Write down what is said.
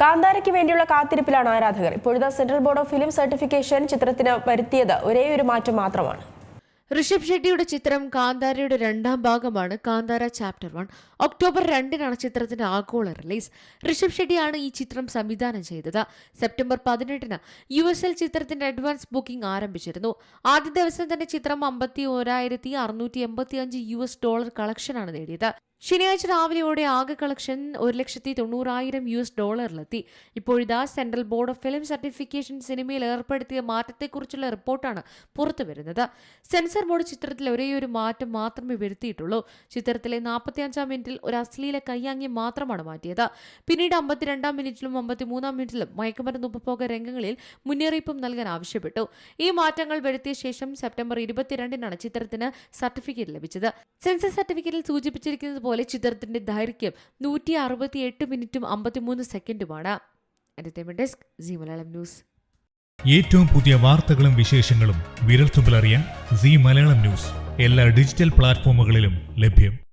കാന്താരയ്ക്ക് വേണ്ടിയുള്ള കാത്തിരിപ്പിലാണ് ആരാധകർ. ഇപ്പോഴത്തെ central board of film certification ചിത്രത്തിന് വരുത്തിയത് ഒരേ ഒരു മാറ്റം മാത്രമാണ്. ഋഷഭ് ഷെട്ടിയുടെ ചിത്രം കാന്താരയുടെ രണ്ടാം ഭാഗമാണ് കാന്താര ചാപ്റ്റർ വൺ. ഒക്ടോബർ രണ്ടിനാണ് ചിത്രത്തിന്റെ ആഗോള റിലീസ്. ഋഷഭ് ഷെട്ടിയാണ് ഈ ചിത്രം സംവിധാനം ചെയ്തത്. സെപ്റ്റംബർ പതിനെട്ടിന് യു എസ് എൽ ചിത്രത്തിന്റെ അഡ്വാൻസ് ബുക്കിംഗ് ആരംഭിച്ചിരുന്നു. ആദ്യ ദിവസം തന്നെ ചിത്രം അമ്പത്തി ഒരായിരത്തി അറുന്നൂറ്റി എൺപത്തി അഞ്ച് യു എസ് ഡോളർ കളക്ഷനാണ് നേടിയത്. ശനിയാഴ്ച രാവിലെയോടെ ആകെ കളക്ഷൻ ഒരു ലക്ഷത്തി തൊണ്ണൂറായിരം യു എസ് ഡോളറിലെത്തി. ഇപ്പോഴിതാ central board of film certification സിനിമയിൽ ഏർപ്പെടുത്തിയ മാറ്റത്തെക്കുറിച്ചുള്ള റിപ്പോർട്ടാണ് പുറത്തുവരുന്നത്. സെൻസർ ബോർഡ് ചിത്രത്തിൽ ഒരേയൊരു മാറ്റം മാത്രമേ വരുത്തിയിട്ടുള്ളൂ. ചിത്രത്തിലെ നാൽപ്പത്തിയഞ്ചാം മിനിറ്റിൽ ഒരു അശ്ലീല കയ്യാങ്ങി മാത്രമാണ് മാറ്റിയത്. പിന്നീട് അമ്പത്തിരണ്ടാം മിനിറ്റിലും അമ്പത്തിമൂന്നാം മിനിറ്റിലും മയക്കുമരുന്ന് ഉപഭോഗ രംഗങ്ങളിൽ മുന്നറിയിപ്പും നൽകാൻ ആവശ്യപ്പെട്ടു. ഈ മാറ്റങ്ങൾ വരുത്തിയ ശേഷം സെപ്റ്റംബർ ഇരുപത്തിരണ്ടിനാണ് ചിത്രത്തിന് സർട്ടിഫിക്കറ്റ് ലഭിച്ചത്. സെൻസർ സർട്ടിഫിക്കറ്റിൽ സൂചിപ്പിച്ചിരിക്കുന്നത് ചിത്രത്തിന്റെ ദൈർഘ്യം നൂറ്റി അറുപത്തി എട്ട് മിനിറ്റും അമ്പത്തിമൂന്ന് സെക്കൻഡുമാണ്. ഡെസ്ക് ജി മലയാളം ന്യൂസ് ഏറ്റവും പുതിയ വാർത്തകളും വിശേഷങ്ങളും വിരൽത്തുമ്പിൽ അറിയാൻ സി മലയാളം ന്യൂസ് എല്ലാ ഡിജിറ്റൽ പ്ലാറ്റ്ഫോമുകളിലും ലഭ്യം.